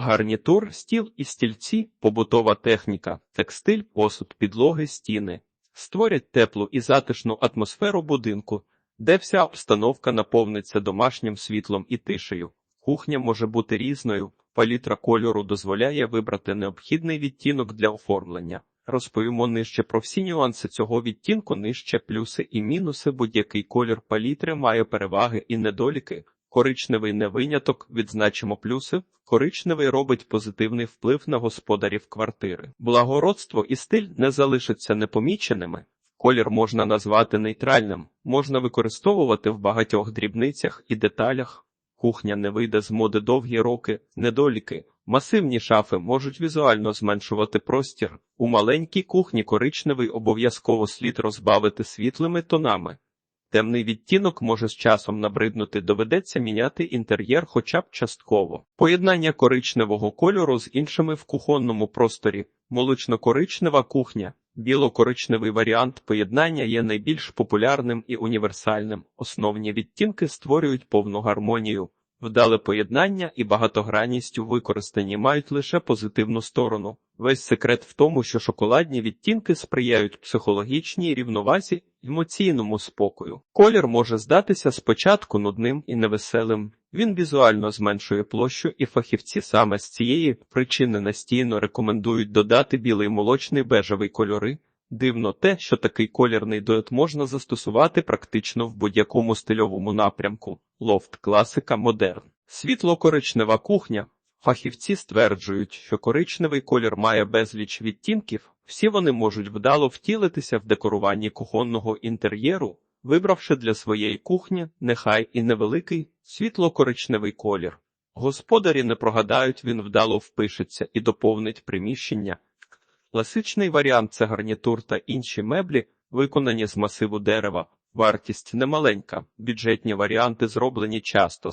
Гарнітур, стіл і стільці, побутова техніка, текстиль, посуд, підлоги, стіни створять теплу і затишну атмосферу будинку, де вся обстановка наповниться домашнім світлом і тишею. Кухня може бути різною, палітра кольору дозволяє вибрати необхідний відтінок для оформлення. Розповімо нижче про всі нюанси цього відтінку, нижче плюси і мінуси. Будь-який колір палітри має переваги і недоліки. Коричневий не виняток, відзначимо плюси. Коричневий робить позитивний вплив на господарів квартири. Благородство і стиль не залишаться непоміченими. Колір можна назвати нейтральним, можна використовувати в багатьох дрібницях і деталях. Кухня не вийде з моди довгі роки, недоліки. Масивні шафи можуть візуально зменшувати простір. У маленькій кухні коричневий обов'язково слід розбавити світлими тонами. Темний відтінок може з часом набриднути, доведеться міняти інтер'єр хоча б частково. Поєднання коричневого кольору з іншими в кухонному просторі, молочно-коричнева кухня, біло-коричневий варіант поєднання є найбільш популярним і універсальним. Основні відтінки створюють повну гармонію. Вдале поєднання і багатогранність у використанні мають лише позитивну сторону. Весь секрет в тому, що шоколадні відтінки сприяють психологічній рівновазі, емоційному спокою. Колір може здатися спочатку нудним і невеселим. Він візуально зменшує площу, і фахівці саме з цієї причини настійно рекомендують додати білий молочний бежевий кольори. Дивно те, що такий колірний дует можна застосувати практично в будь-якому стильовому напрямку. Лофт, класика, модерн. Світло-коричнева кухня. Фахівці стверджують, що коричневий колір має безліч відтінків, всі вони можуть вдало втілитися в декоруванні кухонного інтер'єру, вибравши для своєї кухні нехай і невеликий світло-коричневий колір. Господарі не прогадають, він вдало впишеться і доповнить приміщення. Класичний варіант це гарнітур та інші меблі, виконані з масиву дерева. Вартість немаленька, бюджетні варіанти зроблені часто.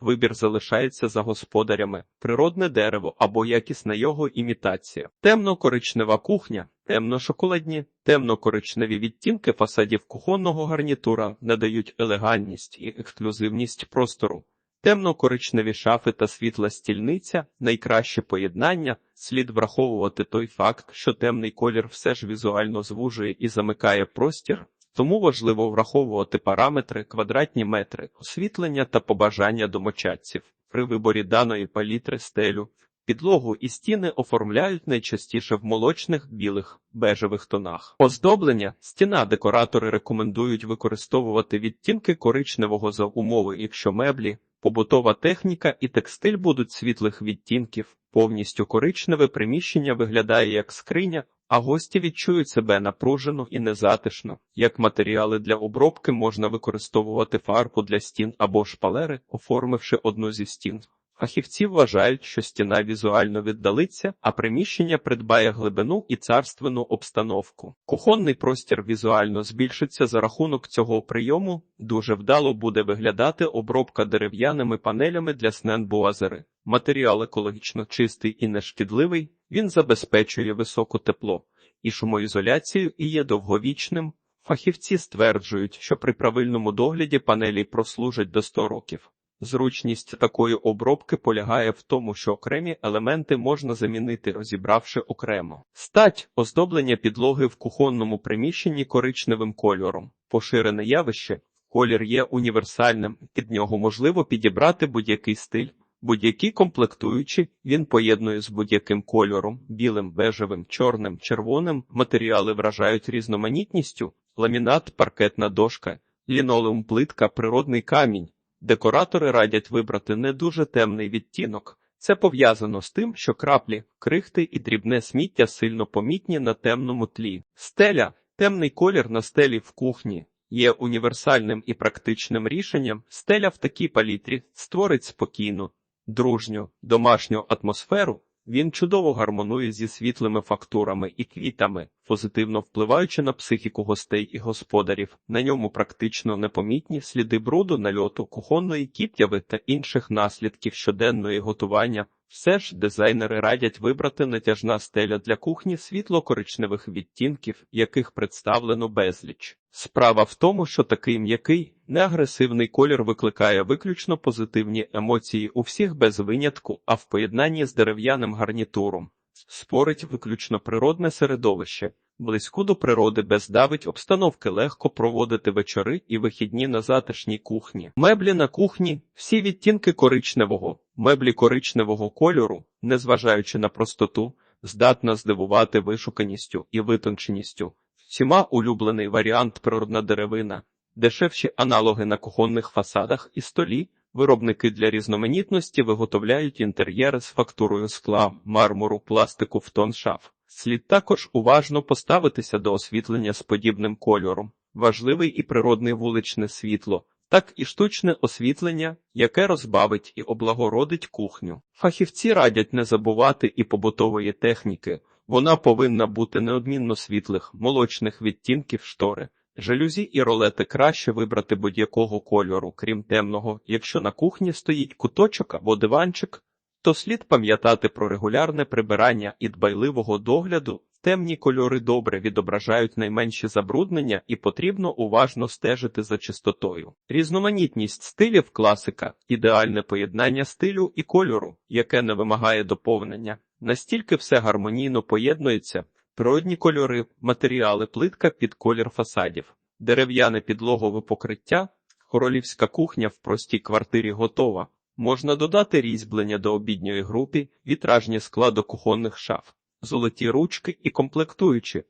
Вибір залишається за господарями, природне дерево або якісна його імітація. Темно-коричнева кухня, темно-шоколадні, темно-коричневі відтінки фасадів кухонного гарнітура надають елегантність і ексклюзивність простору. Темно-коричневі шафи та світла стільниця найкраще поєднання. Слід враховувати той факт, що темний колір все ж візуально звужує і замикає простір, тому важливо враховувати параметри, квадратні метри, освітлення та побажання домочадців. При виборі даної палітри стелю, підлогу і стіни оформляють найчастіше в молочних, білих, бежевих тонах. Оздоблення стіна декоратори рекомендують використовувати відтінки коричневого за умови, якщо меблі. Побутова техніка і текстиль будуть світлих відтінків, повністю коричневе приміщення виглядає як скриня, а гості відчують себе напружено і незатишно. Як матеріали для обробки можна використовувати фарбу для стін або шпалери, оформивши одну зі стін. Фахівці вважають, що стіна візуально віддалиться, а приміщення придбає глибину і царственну обстановку. Кухонний простір візуально збільшиться за рахунок цього прийому. Дуже вдало буде виглядати обробка дерев'яними панелями для сненбуазери. Матеріал екологічно чистий і нешкідливий. Він забезпечує високе тепло і шумоізоляцію і є довговічним. Фахівці стверджують, що при правильному догляді панелі прослужать до 100 років. Зручність такої обробки полягає в тому, що окремі елементи можна замінити, розібравши окремо. Стать оздоблення підлоги в кухонному приміщенні коричневим кольором. Поширене явище, колір є універсальним, під нього можливо підібрати будь-який стиль. Будь-які комплектуючі він поєднує з будь-яким кольором, білим, бежевим, чорним, червоним. Матеріали вражають різноманітністю, ламінат, паркетна дошка, лінолеум плитка, природний камінь. Декоратори радять вибрати не дуже темний відтінок. Це пов'язано з тим, що краплі, крихти і дрібне сміття сильно помітні на темному тлі. Стеля, темний колір на стелі в кухні. Є універсальним і практичним рішенням, стеля в такій палітрі створить спокійну, дружню, домашню атмосферу, він чудово гармонує зі світлими фактурами і квітами, позитивно впливаючи на психіку гостей і господарів. На ньому практично непомітні сліди бруду, нальоту, кухонної кіптяви та інших наслідків щоденної готування. Все ж дизайнери радять вибрати натяжна стеля для кухні світло-коричневих відтінків, яких представлено безліч. Справа в тому, що такий м'який, неагресивний колір викликає виключно позитивні емоції у всіх без винятку, а в поєднанні з дерев'яним гарнітуром спорить виключно природне середовище. Близьку до природи бездавить обстановки легко проводити вечори і вихідні на затишній кухні. Меблі на кухні, всі відтінки коричневого, меблі коричневого кольору, незважаючи на простоту, здатна здивувати вишуканістю і витонченістю. Всіма улюблений варіант природна деревина, дешевші аналоги на кухонних фасадах і столі. Виробники для різноманітності виготовляють інтер'єри з фактурою скла, мармуру, пластику в тон шаф. Слід також уважно поставитися до освітлення з подібним кольором. Важливий і природний вуличне світло, так і штучне освітлення, яке розбавить і облагородить кухню. Фахівці радять не забувати і побутової техніки. Вона повинна бути неодмінно світлих, молочних відтінків штори. Жалюзі і ролети краще вибрати будь-якого кольору, крім темного. Якщо на кухні стоїть куточок або диванчик, то слід пам'ятати про регулярне прибирання і дбайливого догляду. Темні кольори добре відображають найменші забруднення і потрібно уважно стежити за чистотою. Різноманітність стилів класика, ідеальне поєднання стилю і кольору, яке не вимагає доповнення. Настільки все гармонійно поєднується, природні кольори, матеріали, плитка під колір фасадів, дерев'яне підлогове покриття, королівська кухня в простій квартирі готова. Можна додати різьблення до обідньої групи, вітражні скла до кухонних шаф, золоті ручки і комплектуючі.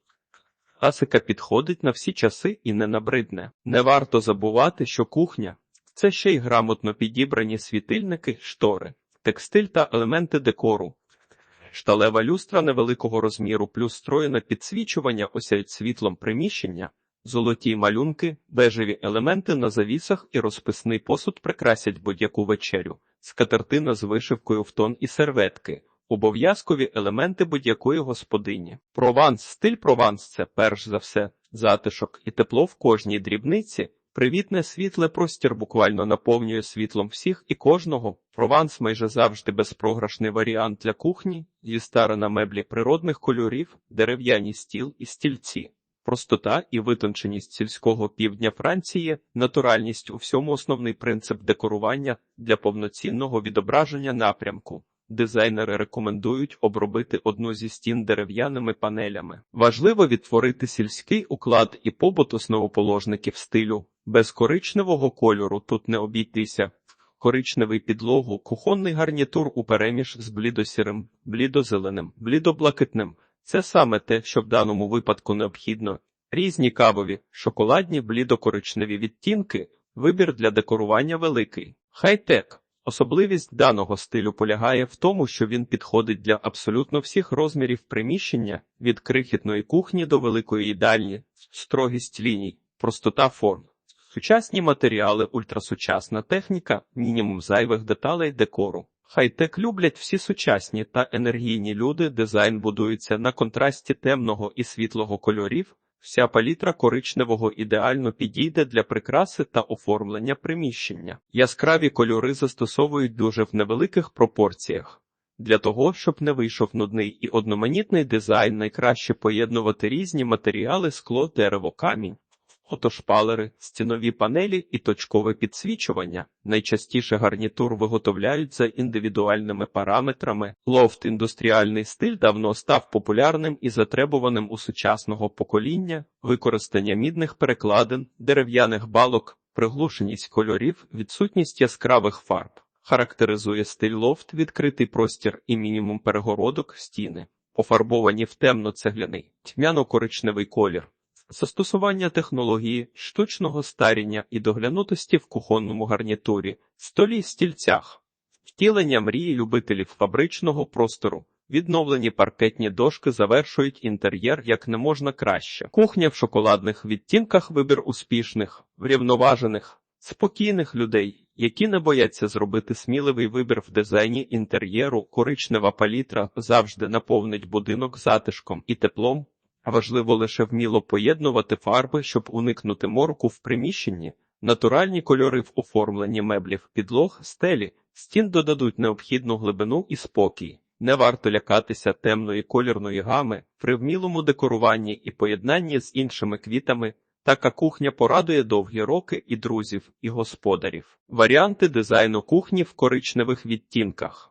Класика підходить на всі часи і не набридне. Не варто забувати, що кухня це ще й грамотно підібрані світильники, штори, текстиль та елементи декору. Шталева люстра невеликого розміру плюс строєне підсвічування осяють світлом приміщення, золоті малюнки, бежеві елементи на завісах і розписний посуд прикрасять будь-яку вечерю, скатертина з вишивкою в тон і серветки, обов'язкові елементи будь-якої господині. Прованс, стиль прованс це перш за все затишок і тепло в кожній дрібниці. Привітне світле простір буквально наповнює світлом всіх і кожного. Прованс майже завжди безпрограшний варіант для кухні, зі на меблі природних кольорів, дерев'яні стіл і стільці. Простота і витонченість сільського півдня Франції, натуральність у всьому основний принцип декорування для повноцінного відображення напрямку. Дизайнери рекомендують обробити одну зі стін дерев'яними панелями. Важливо відтворити сільський уклад і побут основоположників стилю. Без коричневого кольору тут не обійтися. Коричневий підлогу, кухонний гарнітур у переміж з блідосірим, блідозеленим, блідоблакитним. Це саме те, що в даному випадку необхідно. Різні кавові, шоколадні, блідокоричневі відтінки, вибір для декорування великий. Хай-тек. Особливість даного стилю полягає в тому, що він підходить для абсолютно всіх розмірів приміщення від крихітної кухні до великої їдальні, строгість ліній, простота форм. Сучасні матеріали, ультрасучасна техніка, мінімум зайвих деталей декору. Хай-тек люблять всі сучасні та енергійні люди. Дизайн будується на контрасті темного і світлого кольорів. Вся палітра коричневого ідеально підійде для прикраси та оформлення приміщення. Яскраві кольори застосовують дуже в невеликих пропорціях. Для того, щоб не вийшов нудний і одноманітний дизайн, найкраще поєднувати різні матеріали скло, дерево, камінь. Фотошпалери, стінові панелі і точкове підсвічування. Найчастіше гарнітур виготовляють за індивідуальними параметрами. Лофт індустріальний стиль давно став популярним і затребуваним у сучасного покоління, використання мідних перекладин, дерев'яних балок, приглушеність кольорів, відсутність яскравих фарб. Характеризує стиль лофт, відкритий простір і мінімум перегородок стіни, пофарбовані в темно-цегляний, тьмяно-коричневий колір. Застосування технології штучного старіння і доглянутості в кухонному гарнітурі, столі стільцях, втілення мрії любителів фабричного простору, відновлені паркетні дошки завершують інтер'єр як не можна краще. Кухня в шоколадних відтінках вибір успішних, врівноважених, спокійних людей, які не бояться зробити сміливий вибір в дизайні інтер'єру, коричнева палітра завжди наповнить будинок затишком і теплом. Важливо лише вміло поєднувати фарби, щоб уникнути морку в приміщенні, натуральні кольори в оформленні меблів, підлог, стелі, стін додадуть необхідну глибину і спокій. Не варто лякатися темної колірної гами при вмілому декоруванні і поєднанні з іншими квітами, Така кухня порадує довгі роки і друзів, і господарів. Варіанти дизайну кухні в коричневих відтінках.